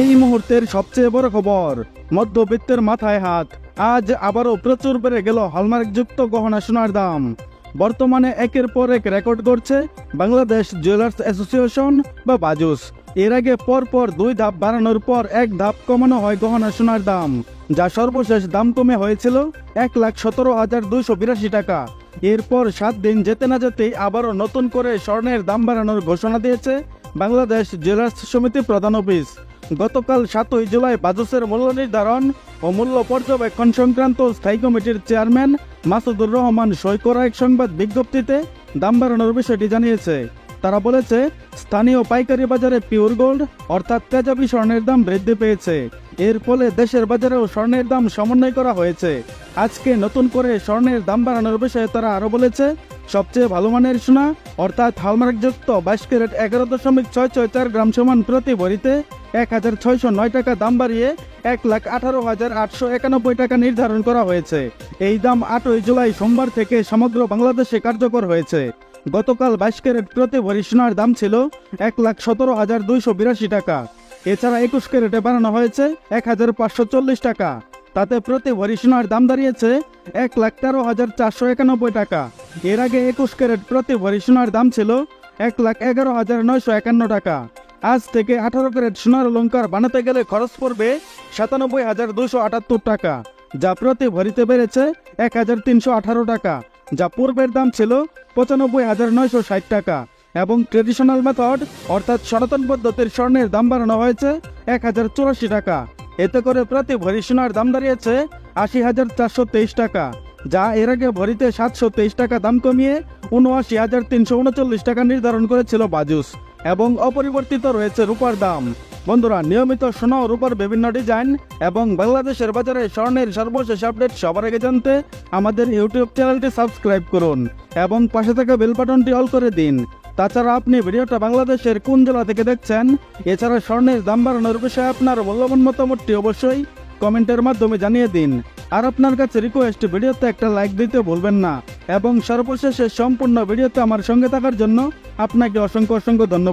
এই মুহূর্তের সবচেয়ে বড় খবর, মধ্যবিত্তের মাথায় হাত। আজ আবারও প্রচুর বেড়ে গেল হলমার্কযুক্ত গহনা সোনার দাম। বর্তমানে একের পর এক রেকর্ড করছে বাংলাদেশ জুয়েলার্স অ্যাসোসিয়েশন বা বাজুস। এর আগে পর পর দুই ধাপ বাড়ানোর পর এক ধাপ কমানো হয় গহনা সোনার দাম, যা সর্বশেষ দাম কমে হয়েছিল এক লাখ সতেরো হাজার দুইশো বিরাশি টাকা। এরপর সাত দিন যেতে না যেতেই আবারও নতুন করে স্বর্ণের দাম বাড়ানোর ঘোষণা দিয়েছে বাংলাদেশ জুয়েলার্স সমিতি প্রধান অফিস। গতকাল সাতই জুলাই বাজসের মূল্য নির্ধারণ ও মূল্য পর্যবেক্ষণ সংক্রান্ত স্থায়ী কমিটির চেয়ারম্যান মাসুদুর রহমান সই করা এক সংবাদ বিজ্ঞপ্তিতে দাম বাড়ানোর বিষয়টি জানিয়েছে। তারা বলেছে, স্থানীয় পাইকারি বাজারে পিওর গোল্ড, অর্থাৎ তেজাবি স্বর্ণের দাম বৃদ্ধি পেয়েছে। এর ফলে দেশের বাজারেও স্বর্ণের দাম সমন্বয় করা হয়েছে। আজকে নতুন করে স্বর্ণের দাম বাড়ানোর বিষয়ে তারা আরও বলেছে, সবচেয়ে ভালো মানের সোনা, অর্থাৎ হলমার্কযুক্ত বাইশ ক্যারেট এগারো দশমিক ছয় ছয় চার গ্রাম সমান প্রতি ভরিতে এক হাজার ছয়শো নয় টাকা দাম বাড়িয়ে এক লাখ আঠারো হাজার আটশো একানব্বই টাকা নির্ধারণ করা হয়েছে। এই দাম আটই জুলাই সোমবার থেকে সমগ্র বাংলাদেশে কার্যকর হয়েছে। গতকাল বাইশ ক্যারেট প্রতি ভরি সোনার দাম ছিল এক লাখ সতেরো হাজার দুইশো বিরাশি টাকা। এছাড়া একুশ ক্যারেটে বাড়ানো হয়েছে এক হাজার পাঁচশো চল্লিশ টাকা। তাতে প্রতি ভরি সোনার দাম দাঁড়িয়েছে এক লাখ তেরো হাজার চারশো একানব্বই টাকা। এর আগে একুশ ক্যারেট প্রতি ভরি সোনার দাম ছিল এক লাখ এগারো হাজার নয়শো একান্ন টাকা। আজ থেকে আঠারো ক্যারেট সোনার অলঙ্কার বানাতে গেলে খরচ পড়বে সাতানব্বই হাজার দুশো আটাত্তর টাকা, যা প্রতি ভরিতে বেড়েছে এক হাজার তিনশো আঠারো টাকা, যা পূর্বের দাম ছিল পঁচানব্বই হাজার নয়শো ষাট টাকা এবং ট্রেডিশনাল মেথড অর্থাৎ সনাতন পদ্ধতির স্বর্ণের দাম বাড়ানো হয়েছে এক হাজার চুরাশি টাকা। এতে করে প্রতি ভরি সোনার দাম দাঁড়িয়েছে আশি হাজার চারশো তেইশ টাকা, যা এর আগে ভরিতে সাতশো তেইশ টাকা দাম কমিয়ে উনআশি হাজার তিনশো উনচল্লিশ টাকা নির্ধারণ করেছিল বাজুস। এবং অপরিবর্তিত রয়েছে রূপার দাম। বন্ধুরা, নিয়মিত সোনা রূপার বিভিন্ন ডিজাইন এবং বাংলাদেশের বাজারে স্বর্ণের সর্বশেষ আপডেট সবার আগে জানতে আমাদের ইউটিউব চ্যানেলটি সাবস্ক্রাইব করুন এবং পাশে থাকা বেল বাটনটি অল করে দিন। তাছাড়া আপনি ভিডিওটা বাংলাদেশের কোন জেলা থেকে দেখছেন, এছাড়া স্বর্ণের দাম বাড়ানোর বিষয়ে আপনার মূল্যবান মতামতটি অবশ্যই কমেন্টের মাধ্যমে জানিয়ে দিন। আর আপনার কাছে রিকোয়েস্ট ভিডিওতে একটা লাইক দিতে বলবেন না। এবং সর্বশেষে সম্পূর্ণ ভিডিওতে আমার সঙ্গে থাকার জন্য আপনাকে অসংখ্য অসংখ্য ধন্যবাদ।